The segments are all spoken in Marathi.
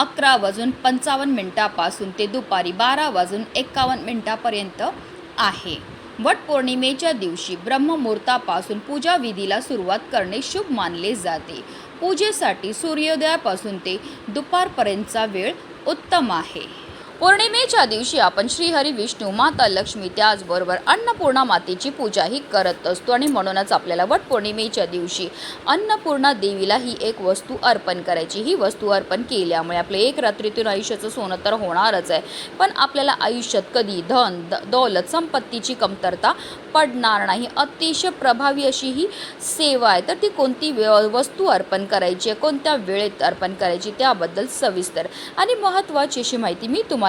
अकरा वाजून पंचावन्न मिनिटापासून ते दुपारी बारा वाजून एकावन्न मिनिटापर्यंत आहे. वटपौर्णिमेच्या दिवशी ब्रह्ममुहूर्तापासून पूजा विधीला सुरुवात करणे शुभ मानले जाते. पूजेसाठी सूर्योदयापासून ते दुपारपर्यंतचा वेळ उत्तम आहे. पौर्णिमेच्या दिवशी आपण श्रीहरी विष्णू माता लक्ष्मी त्याचबरोबर अन्नपूर्णा मातेची पूजाही करत असतो आणि म्हणूनच आपल्याला वट पौर्णिमेच्या दिवशी अन्नपूर्णा देवीला ही एक वस्तू अर्पण करायची. ही वस्तू अर्पण केल्यामुळे आपलं एक रात्रीतून आयुष्याचं सोनं तर होणारच आहे. पण आपल्याला आयुष्यात कधी धन द दौलत संपत्तीची कमतरता पडणार नाही. अतिशय प्रभावी अशी ही सेवा आहे. तर ती कोणती वे वस्तू अर्पण करायची आहे? कोणत्या वेळेत अर्पण करायची? त्याबद्दल सविस्तर आणि महत्त्वाची अशी माहिती मी तुम्हाला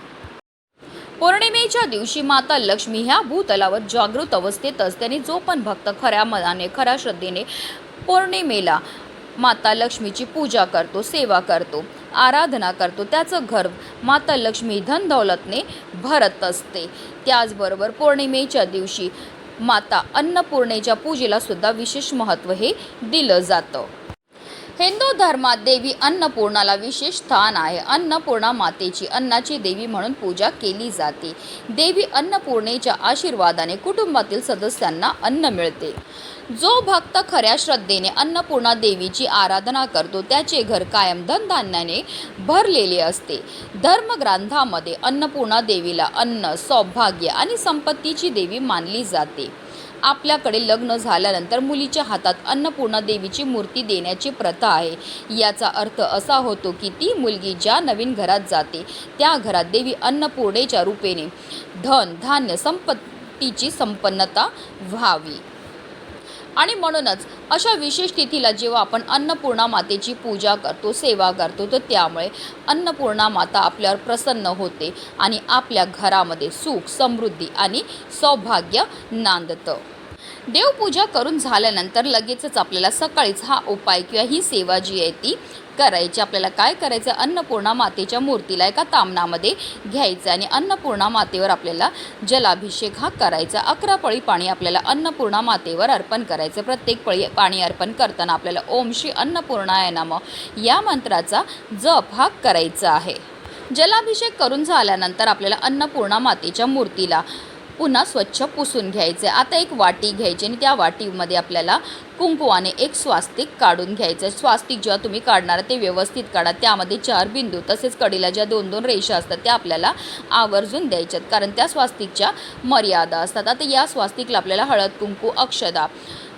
पौर्णिमेच्या दिवशी माता लक्ष्मी ह्या भूतलावर जागृत अवस्थेतच त्यांनी जो पण भक्त खऱ्या मनाने खऱ्या श्रद्धेने पौर्णिमेला माता लक्ष्मीची पूजा करतो सेवा करतो आराधना करतो त्याचं घर माता लक्ष्मी धन दौलतने भरत असते. त्याचबरोबर पौर्णिमेच्या दिवशी माता अन्नपूर्णेच्या पूजेला सुद्धा विशेष महत्त्व हे दिलं जातं. हिंदू धर्मात देवी अन्नपूर्णाला विशेष स्थान आहे. अन्नपूर्णा मातेची अन्नाची देवी म्हणून पूजा केली जाते. देवी अन्नपूर्णेच्या आशीर्वादाने कुटुंबातील सदस्यांना अन्न मिळते. जो भक्त खऱ्या श्रद्धेने अन्नपूर्णा देवीची आराधना करतो त्याचे घर कायम धनधान्याने भरलेले असते. धर्मग्रंथामध्ये अन्नपूर्णा देवीला अन्न सौभाग्य आणि संपत्तीची देवी मानली जाते. आपल्याकडे लग्न झाल्यानंतर मुलीच्या हातात अन्नपूर्णा देवीची मूर्ती देण्याची प्रथा आहे. याचा अर्थ असा होतो की ती मुलगी ज्या नवीन घरात जाते त्या घरात देवी अन्नपूर्णेच्या रूपेने धन धान्य संपत्तीची संपन्नता व्हावी. आणि म्हणूनच अशा विशेष तिथीला जेव्हा आपण अन्नपूर्णा मातेची पूजा करतो सेवा करतो तर त्यामुळे अन्नपूर्णा माता आपल्यावर प्रसन्न होते आणि आपल्या घरामध्ये सुख समृद्धी आणि सौभाग्य नांदतं. देवपूजा करून झाल्यानंतर लगेचच आपल्याला सकाळीच हा उपाय किंवा ही सेवा जी आहे ती करायची. आपल्याला काय करायचं? अन्नपूर्णा मातेच्या मूर्तीला एका तामणामध्ये घ्यायचं आणि अन्नपूर्णा मातेवर आपल्याला जलाभिषेक हा करायचा. अकरा पळी पाणी आपल्याला अन्नपूर्णा मातेवर अर्पण करायचं. प्रत्येक पळी पाणी अर्पण करताना आपल्याला ओम श्री अन्नपूर्णाय नम या मंत्राचा जप हा करायचा आहे. जलाभिषेक करून झाल्यानंतर आपल्याला अन्नपूर्णा मातेच्या मूर्तीला पुन्हा स्वच्छ पुसून घ्यायचे आता एक वाटी घ्यायची आणि त्या वाटीमध्ये आपल्याला कुंकुवाने एक स्वास्तिक काढून घ्यायचं स्वास्तिक जेव्हा तुम्ही काढणार ते व्यवस्थित काढा. त्यामध्ये चार बिंदू तसेच कडीला ज्या दोन दोन रेषा असतात त्या आपल्याला आवर्जून द्यायच्यात. कारण त्या स्वास्तिकच्या मर्यादा असतात. आता या स्वास्तिकला आपल्याला हळद कुंकू अक्षदा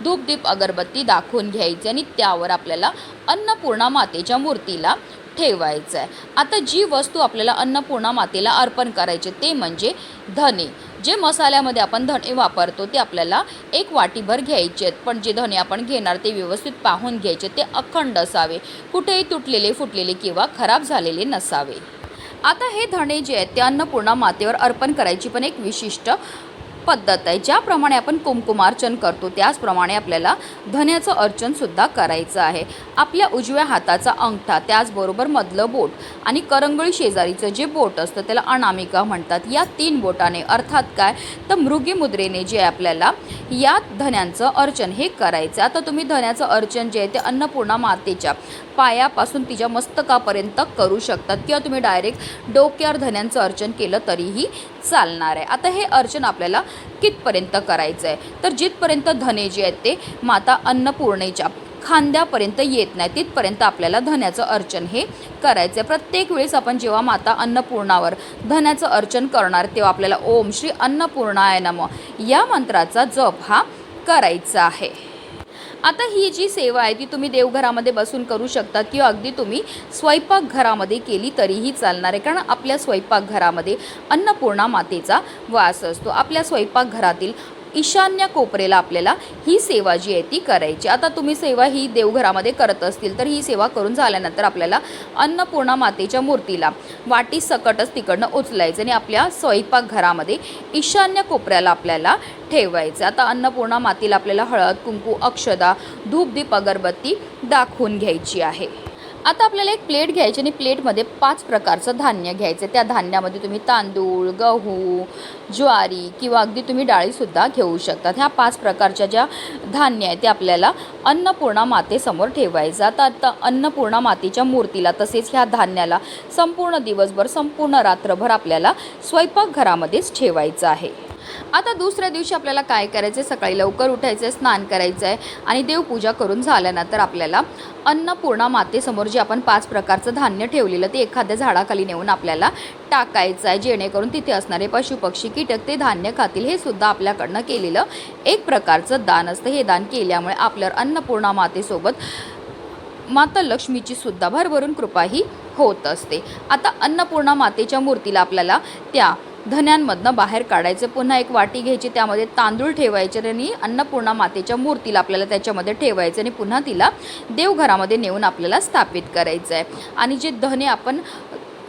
धूपदीप अगरबत्ती दाखवून घ्यायची आणि त्यावर आपल्याला अन्नपूर्णा मातेच्या मूर्तीला ठेवायचं आहे आता जी वस्तू आपल्याला अन्नपूर्णा मातेला अर्पण करायचे ते म्हणजे धने. जे मसाल्यामध्ये आपण धणे वापरतो ते आपल्याला एक वाटीभर घ्यायचे आहेत. पण जे धणे आपण घेणार ते व्यवस्थित पाहून घ्यायचे ते अखंड असावे. कुठेही तुटलेले फुटलेले किंवा खराब झालेले नसावे. आता हे धणे जे आहेत ते अन्नपूर्णा मातेवर अर्पण करायची पण एक विशिष्ट पद्धत आहे. ज्याप्रमाणे आपण कुमकुमार्चन करतो त्याचप्रमाणे आपल्याला धन्याचं अर्चनसुद्धा करायचं आहे. आपल्या उजव्या हाताचा अंगठा त्याचबरोबर मधलं बोट आणि करंगळी शेजारीचं जे बोट असतं त्याला अनामिका म्हणतात. या तीन बोटाने अर्थात काय? तर मृगी मुद्रेने जे आपल्याला या धन्यांचं अर्चन हे करायचं आता तुम्ही धन्याचं अर्चन जे आहे ते अन्नपूर्णा मातेच्या पायापासून तिच्या मस्तकापर्यंत करू शकतात किंवा तुम्ही डायरेक्ट डोक्यावर धन्यांचं अर्चन केलं तरीही चालणार आहे. आता हे अर्चन आपल्याला कितपर्यंत करायचं आहे? तर जिथपर्यंत धने जे आहेत ते माता अन्नपूर्णेच्या खांद्यापर्यंत येत नाही तिथपर्यंत आपल्याला धन्याचं अर्चन हे करायचं आहे. प्रत्येक वेळेस आपण जेव्हा माता अन्नपूर्णावर धन्याचं अर्चन करणार तेव्हा आपल्याला ओम श्री अन्नपूर्णाय नम या मंत्राचा जप हा करायचा आहे. आता ही जी सेवा आहे ती तुम्ही देवघरामध्ये बसून करू शकता किंवा अगदी तुम्ही स्वयंपाकघरामध्ये केली तरीही चालणार आहे. कारण आपल्या स्वयंपाकघरामध्ये अन्नपूर्णा मातेचा वास असतो. आपल्या स्वयंपाकघरातील ईशान्य कोपरेला आपल्याला ही सेवा जी आहे ती करायची. आता तुम्ही सेवा ही देवघरामध्ये करत असतील तर ही सेवा करून झाल्यानंतर आपल्याला अन्नपूर्णा मातेच्या मूर्तीला वाटी सकटच तिकडनं उचलायचं आणि आपल्या स्वयंपाकघरामध्ये ईशान्य कोपऱ्याला आपल्याला ठेवायचं. आता अन्नपूर्णा मातेला आपल्याला हळद कुंकू अक्षदा धूपदीप अगरबत्ती दाखवून घ्यायची आहे. आता आपल्याला एक प्लेट घ्यायची आणि प्लेटमध्ये पाच प्रकारचं धान्य घ्यायचं. त्या धान्यामध्ये तुम्ही तांदूळ गहू ज्वारी किंवा अगदी तुम्ही डाळीसुद्धा घेऊ शकतात. ह्या पाच प्रकारच्या ज्या धान्य आहे ते आपल्याला अन्नपूर्णा मातेसमोर ठेवायचं. आता आता अन्नपूर्णा मातेच्या मूर्तीला तसेच ह्या धान्याला संपूर्ण दिवसभर संपूर्ण रात्रभर आपल्याला स्वयंपाकघरामध्येच ठेवायचं आहे. आता दुसऱ्या दिवशी आपल्याला काय करायचं आहे सकाळी लवकर उठायचं आहे स्नान करायचं आहे आणि देवपूजा करून झाल्यानंतर आपल्याला अन्नपूर्णा मातेसमोर जे आपण पाच प्रकारचं धान्य ठेवलेलं ते एखाद्या झाडाखाली नेऊन आपल्याला टाकायचं आहे जेणेकरून तिथे असणारे पशुपक्षी कीटक ते धान्य खातील. हे सुद्धा आपल्याकडनं केलेलं एक प्रकारचं दान असतं. हे दान केल्यामुळे आपल्यावर अन्नपूर्णा मातेसोबत माता लक्ष्मीची सुद्धा भरभरून कृपा ही होत असते. आता अन्नपूर्णा मातेच्या मूर्तीला आपल्याला त्या धन्यांमधनं बाहेर काढायचं पुन्हा एक वाटी घ्यायची त्यामध्ये तांदूळ ठेवायचे आणि अन्नपूर्णा मातेच्या मूर्तीला आपल्याला त्याच्यामध्ये ठेवायचं आणि पुन्हा तिला देवघरामध्ये नेऊन आपल्याला स्थापित करायचं आहे आणि जे धने आपण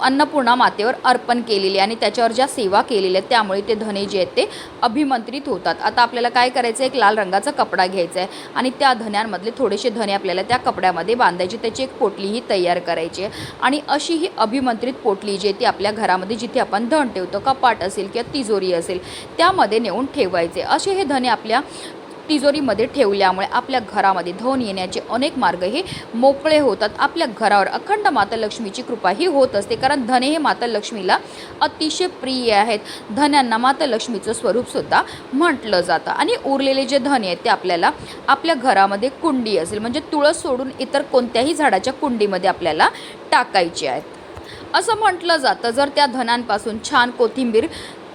अन्नपूर्णा मातेवर अर्पण केलेली आणि त्याच्यावर ज्या सेवा केलेल्या आहेत त्यामुळे ते धने जे आहेत ते अभिमंत्रित होतात. आता आपल्याला काय करायचं आहे? एक लाल रंगाचा कपडा घ्यायचा आहे आणि त्या धन्यांमधले थोडेसे धने आपल्याला त्या कपड्यामध्ये बांधायचे. त्याची एक पोटलीही तयार करायची आहे. आणि अशी ही अभिमंत्रित पोटली जी आहे ती आपल्या घरामध्ये जिथे आपण धन ठेवतो कपाट असेल किंवा तिजोरी असेल त्यामध्ये नेऊन ठेवायचे. असे हे धने आपल्या तिजोरीमध्ये ठेवल्यामुळे आपल्या घरामध्ये धन येण्याचे अनेक मार्ग हे मोकळे होतात. आपल्या घरावर अखंड माता लक्ष्मीची कृपा ही होत असते. कारण धने हे माता लक्ष्मीला अतिशय प्रिय आहेत. धन्यांना माता लक्ष्मीचं स्वरूपसुद्धा म्हटलं जातं. आणि उरलेले जे धने आहेत ते आपल्याला आपल्या घरामध्ये कुंडी असेल म्हणजे तुळस सोडून इतर कोणत्याही झाडाच्या कुंडीमध्ये आपल्याला टाकायचे आहेत. असं म्हटलं जातं. जर त्या धनांपासून छान कोथिंबीर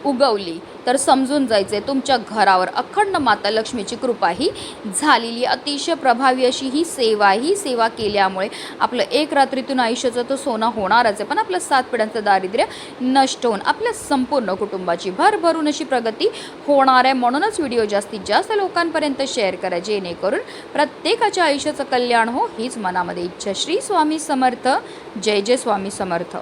उगवली. तर समजून जायचे तुमच्या घरावर अखंड माता लक्ष्मीची कृपा ही झालेली. अतिशय प्रभावी अशी ही सेवा ही सेवा केल्यामुळे आपलं एक रात्रीतून आयुष्याचं तर सोनं होणारच आहे. पण आपलं सात पिढ्यांचं दारिद्र्य नष्ट होऊन आपल्या संपूर्ण कुटुंबाची भरभरून अशी प्रगती होणार आहे. म्हणूनच व्हिडिओ जास्तीत जास्त लोकांपर्यंत शेअर करा. जेणेकरून प्रत्येकाच्या आयुष्याचं कल्याण हो हीच मनामध्ये इच्छा. श्री स्वामी समर्थ. जय जय स्वामी समर्थ.